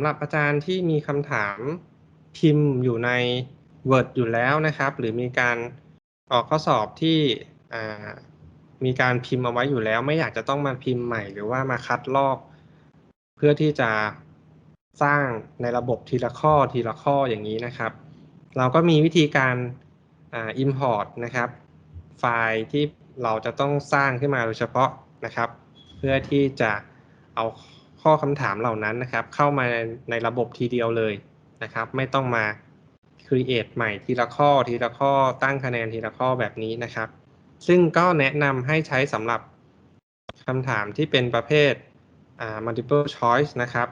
ำหรับอาจารย์ที่มีคำถามพิมพ์อยู่ใน Word อยู่แล้วนะครับ หรือมีการออกข้อสอบที่มีการพิมพ์เอาไว้อยู่แล้ว ไม่อยากจะต้องมาพิมพ์ใหม่ หรือว่ามาคัดลอก เพื่อที่จะสร้างในระบบทีละข้อทีละข้ออย่างนี้นะครับ เราก็มีวิธีการอ่า import นะครับ ไฟล์ที่เราจะต้องสร้างขึ้นมาโดยเฉพาะนะครับ เพื่อที่จะเอา ข้อคำถามเหล่านั้นนะครับ เข้ามาในระบบทีเดียวเลยนะครับ ไม่ต้องมา create ใหม่ทีละข้อทีละข้อตั้งคะแนนทีละข้อแบบนี้นะครับ ซึ่งก็แนะนำให้ใช้สำหรับคำถามที่เป็นประเภท multiple choice นะครับ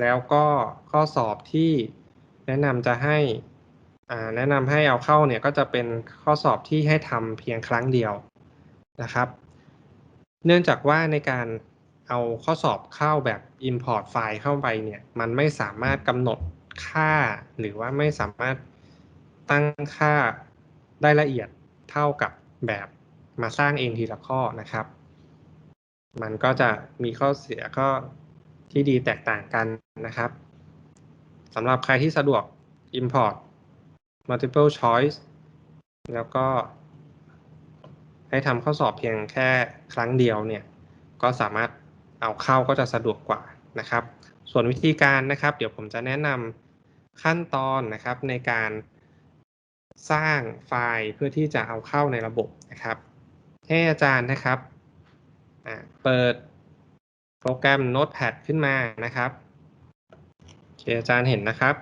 แล้วก็ข้อสอบที่แนะนำจะให้อาแนะนำให้เอาเข้าเนี่ยก็จะเป็นข้อสอบที่ให้ทำเพียงครั้งเดียวนะครับ เนื่องจากว่าในการ เอาข้อสอบเข้าแบบ import ไฟล์เข้าไปเนี่ย มันไม่สามารถกำหนดค่า หรือว่าไม่สามารถตั้งค่าได้ละเอียดเท่ากับแบบมาสร้างเองทีละข้อนะครับ มันก็จะมีข้อเสียก็ที่ดีแตกต่างกันนะครับสำหรับใครที่สะดวก import multiple choice แล้วก็ ให้ทำข้อสอบเพียงแค่ครั้งเดียวเนี่ย ก็สามารถ เอาเข้าก็จะสะดวกกว่านะครับ ส่วนวิธีการนะครับ เดี๋ยวผมจะแนะนำขั้นตอนนะครับในการสร้างไฟล์เพื่อที่จะเอาเข้าในระบบนะครับให้อาจารย์นะครับเปิดโปรแกรม Notepad ขึ้นมานะครับโอเคอาจารย์เห็นนะครับ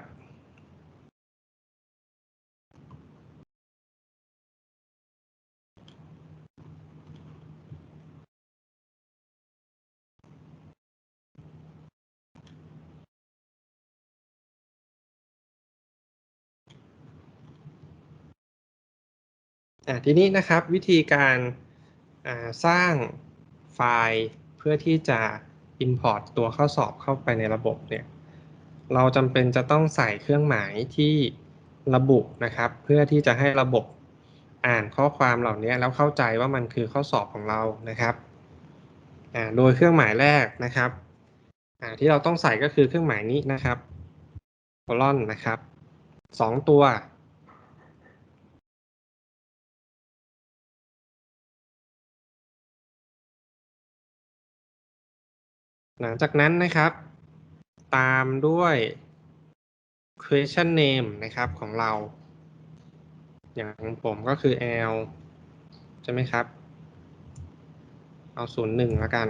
ทีนี้นะครับวิธีการสร้างไฟล์เพื่อที่จะ import ตัวข้อสอบเข้าไปในระบบเนี่ยเราจำเป็นจะต้องใส่เครื่องหมายที่ระบุนะครับ เพื่อที่จะให้ระบบอ่านข้อความเหล่านี้แล้วเข้าใจว่ามันคือข้อสอบของเรานะครับโดยเครื่องหมายแรกนะครับที่เราต้องใส่ก็คือเครื่องหมายนี้นะครับ colon นะครับสองตัว หลังจากนั้นนะครับ ตามด้วย question name นะครับของเรา อย่างของผมก็คือ l ใช่ไหมครับ เอาศูนย์หนึ่งแล้วกัน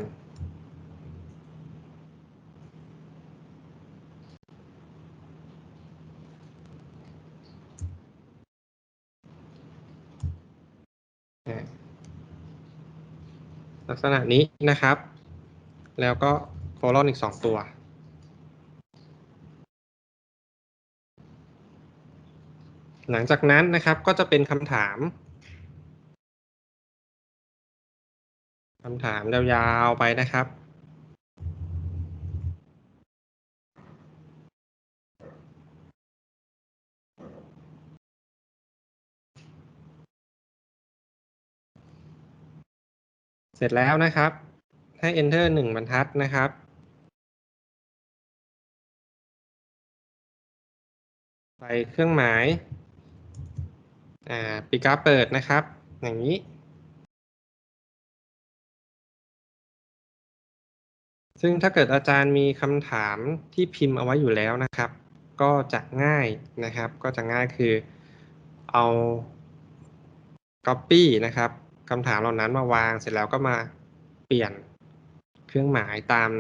ลักษณะนี้นะครับ แล้วก็ ลอนอีกสองตัว หลังจากนั้นนะครับก็จะเป็นคำถามคำถามยาวๆไปนะครับเสร็จแล้วนะครับ ให้ enter หนึ่งบรรทัดนะครับ ส่เครื่องหมายอ่าปีกาเปิดนะครับ อย่างนี้ ซึ่งถ้าเกิดอาจารย์มีคำถามที่พิมพ์เอาไว้อยู่แล้วนะครับ ก็จะง่ายนะครับ ก็จะง่ายคือเอา copy นะครับคำถามเหล่านั้นมาวางเสร็จแล้วก็มาเปลี่ยนเครื่องหมายตาม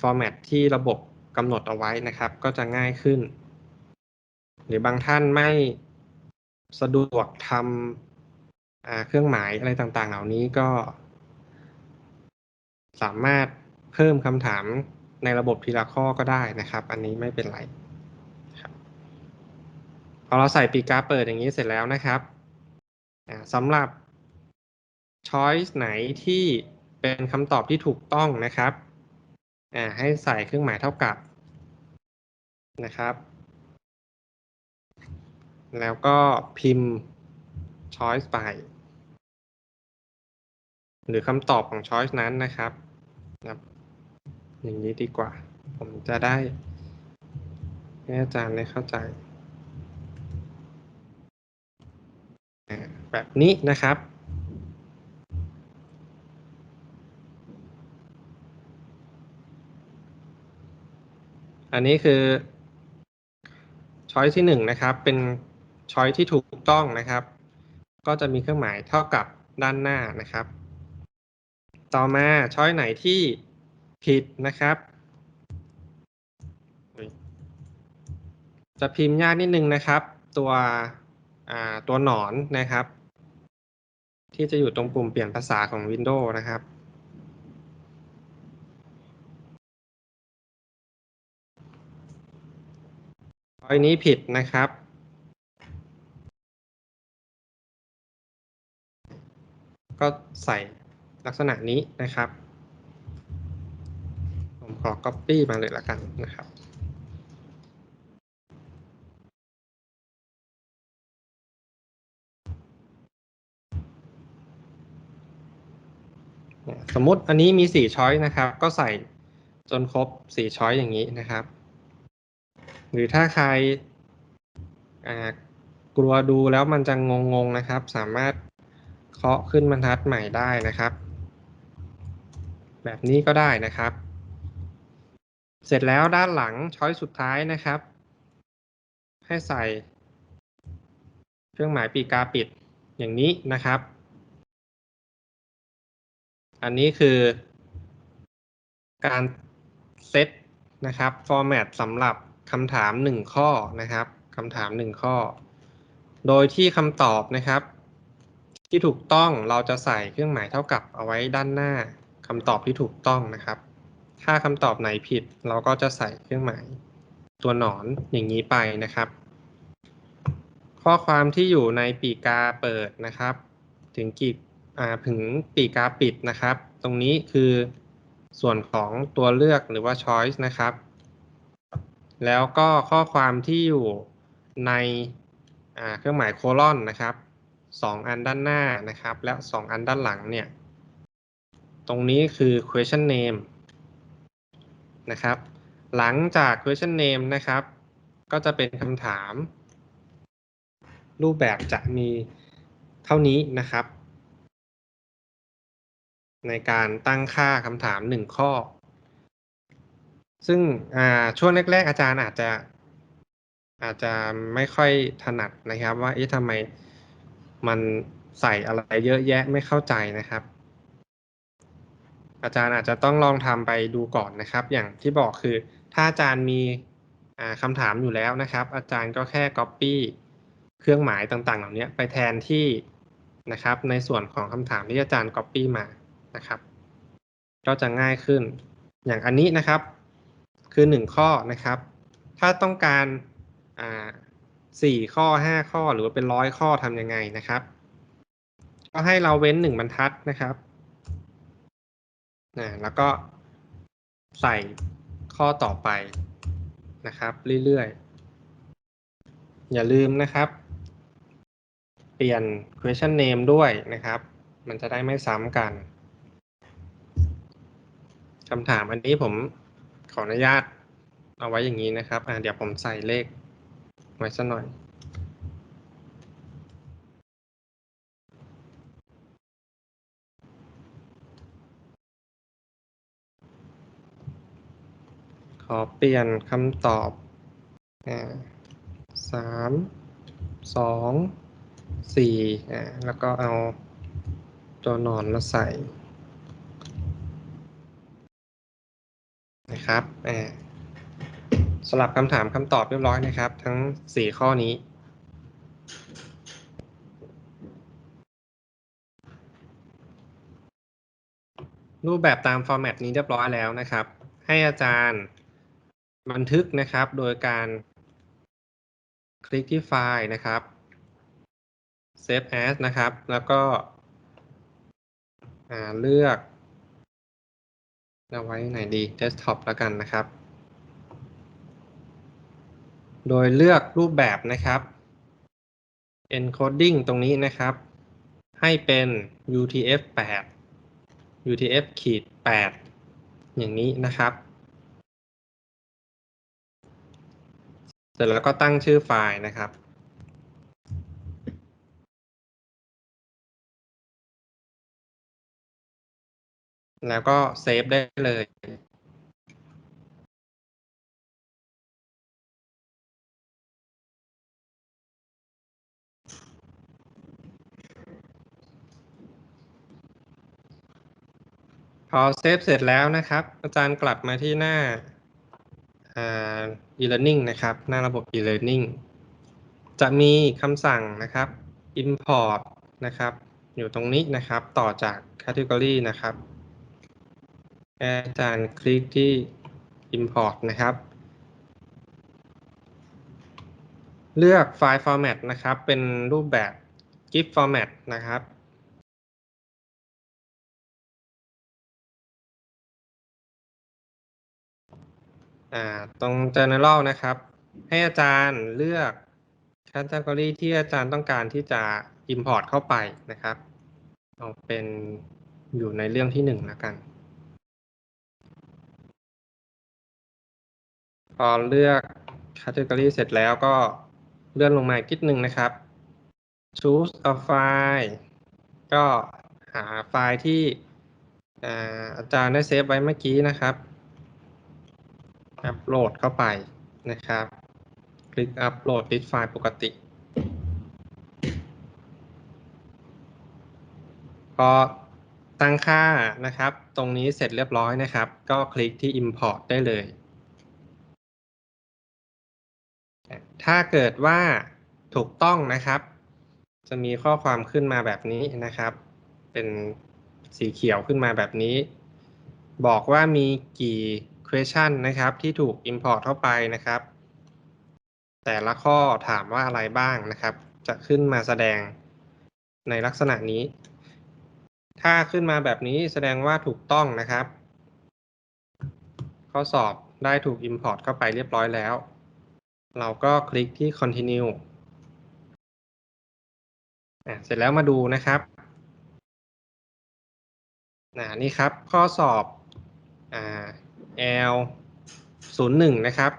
ฟอร์แมตที่ระบบกำหนดเอาไว้นะครับ ก็จะง่ายขึ้น หรือบางท่านไม่สะดวกทำเครื่องหมายอะไรต่างๆ เหล่านี้ก็ สามารถเพิ่มคำถามในระบบทีละข้อก็ได้นะครับ อันนี้ไม่เป็นไรพอเราใส่ปีกาเปิดอย่างนี้เสร็จแล้วนะครับสำหรับ choice ไหนที่เป็นคำตอบที่ถูกต้องนะครับให้ใส่เครื่องหมายเท่ากับนะครับ แล้วก็พิมพ์ choice ไป หรือคำตอบของ choice นั้นนะครับ อย่างนี้ดีกว่า ผมจะได้ให้อาจารย์ได้เข้าใจ แบบนี้นะครับอันนี้คือช้อยที่หนึ่งนะครับ เป็น ช้อยที่ถูกต้องนะครับ ก็จะมีเครื่องหมายเท่ากับด้านหน้านะครับ ต่อมาช้อยไหนที่ผิดนะครับ จะพิมพ์ยากนิดนึงนะครับ ตัวตัวหนอนนะครับ ที่จะอยู่ตรงปุ่มเปลี่ยนภาษาของ Windows นะครับช้อยนี้ผิดนะครับ ก็ใส่ลักษณะนี้นะครับ ผมขอ Copy มาเลยละกันนะครับสมมติอันนี้มีสี่ช้อยนะครับ ก็ใส่จนครบสี่ช้อยอย่างนี้นะครับ หรือถ้าใครกลัวดูแล้วมันจะงงๆนะครับ สามารถ เคาะขึ้นบรรทัดใหม่ได้นะครับ แบบนี้ก็ได้นะครับ เสร็จแล้วด้านหลังช้อยสุดท้ายนะครับ ให้ใส่ เครื่องหมายปีกาปิดอย่างนี้นะครับ อันนี้คือการเซตนะครับฟอร์แมตสำหรับคำถามหนึ่งข้อนะครับคำถามหนึ่งข้อ โดยที่คำตอบนะครับ ที่ถูกต้องเราจะใส่เครื่องหมายเท่ากับเอาไว้ด้านหน้าคำตอบที่ถูกต้องนะครับ ถ้าคำตอบไหนผิดเราก็จะใส่เครื่องหมาย ตัวหนอนอย่างนี้ไปนะครับ ข้อความที่อยู่ในปีกาเปิดนะครับ ถึงกีอ่าถึงปีกาปิดนะครับ ตรงนี้คือส่วนของตัวเลือกหรือว่า choice นะครับ แล้วก็ข้อความที่อยู่ในเครื่องหมายโคลอนนะครับ สองอันด้านหน้านะครับ และสองอันด้านหลังเนี่ย ตรงนี้คือ question name นะครับ หลังจาก question name นะครับ ก็จะเป็นคำถาม รูปแบบจะมีเท่านี้นะครับ ในการตั้งค่าคำถามหนึ่งข้อ ซึ่งช่วงแรก ๆ อาจารย์อาจจะ อาจจะไม่ค่อยถนัดนะครับว่าเอ๊ะทำไม มันใส่อะไรเยอะแยะไม่เข้าใจนะครับ อาจารย์อาจจะต้องลองทำไปดูก่อนนะครับ อย่างที่บอกคือ ถ้าอาจารย์มีคำถามอยู่แล้วนะครับ อาจารย์ก็แค่ Copy เครื่องหมายต่างๆ เหล่านี้ไปแทนที่นะครับ ในส่วนของคำถามที่อาจารย์ Copy มานะครับ ก็จะง่ายขึ้น อย่างอันนี้นะครับ คือหนึ่งข้อนะครับ ถ้าต้องการ สี่ข้อห้าข้อหรือว่าเป็นร้อยข้อทำยังไงนะครับ ก็ให้เราเว้นหนึ่งบรรทัดนะครับนะแล้วก็ใส่ข้อต่อไปนะครับ เรื่อยๆ อย่าลืมนะครับ เปลี่ยน question name ด้วยนะครับ มันจะได้ไม่ซ้ำกันคำถามอันนี้ผมขออนุญาตเอาไว้อย่างนี้นะครับ อ่าเดี๋ยวผมใส่เลข ไว้สักหน่อย ขอเปลี่ยนคำตอบสามสองสี่อ่าแล้วก็เอาตัวหนอนมาใส่นะครับ สลับคำถามคำตอบเรียบร้อยนะครับ ทั้ง4ข้อนี้ รูปแบบตามฟอร์แมตนี้เรียบร้อยแล้วนะครับ ให้อาจารย์บันทึกนะครับ โดยการคลิกที่ไฟล์นะครับ Save as นะครับ แล้วก็เลือกเอาไว้ไหนดี desktop แล้วกันนะครับ โดยเลือกรูปแบบนะครับ encoding ตรงนี้นะครับ ให้เป็น UTF-8 UTF-8 อย่างนี้นะครับ เสร็จแล้วก็ตั้งชื่อไฟล์นะครับแล้วก็เซฟได้เลย พอเซฟเสร็จแล้วนะครับ อาจารย์กลับมาที่หน้าอ่า e-learning นะครับ หน้าระบบ e-learning จะมีคำสั่งนะครับ import นะครับ อยู่ตรงนี้นะครับ ต่อจาก category นะครับ อาจารย์คลิกที่ import นะครับ เลือกไฟล์ format นะครับ เป็นรูปแบบ GIF format นะครับ อ่าตรง general นะครับ ให้อาจารย์เลือก category ที่อาจารย์ต้องการที่จะ import เข้าไปนะครับเอาเป็นอยู่ในเรื่องที่หนึ่งแล้วกัน พอเลือก category เสร็จแล้วก็เลื่อนลงมาอีกนิดนึงนะครับ choose a file ก็หาไฟล์ที่อาอาจารย์ได้เซฟไว้เมื่อกี้นะครับ อัปโหลดเข้าไปนะครับ คลิกอัปโหลดดิสไฟล์ปกติ พอตั้งค่านะครับ ตรงนี้เสร็จเรียบร้อยนะครับ ก็คลิกที่ import ได้เลย ถ้าเกิดว่าถูกต้องนะครับ จะมีข้อความขึ้นมาแบบนี้นะครับ เป็นสีเขียวขึ้นมาแบบนี้ บอกว่ามีกี่ question นะครับ ที่ถูก import เข้าไปนะครับ แต่ละข้อถามว่าอะไรบ้างนะครับ จะขึ้นมาแสดงในลักษณะนี้ ถ้าขึ้นมาแบบนี้แสดงว่าถูกต้องนะครับ ข้อสอบได้ถูก import เข้าไปเรียบร้อยแล้ว เราก็คลิกที่ continue เสร็จแล้วมาดูนะครับนี่ครับข้อสอบอ่า L 0 1 นะครับ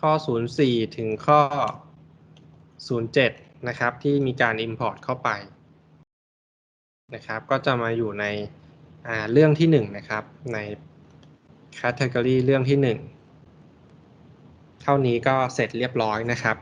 ข้อ 0 4 ถึงข้อ 0 7 นะครับ ที่มีการ import เข้าไปนะครับ ก็จะมาอยู่ในเรื่องที่ 1 นะครับ ใน category เรื่องที่ 1 เท่านี้ก็เสร็จเรียบร้อยนะครับ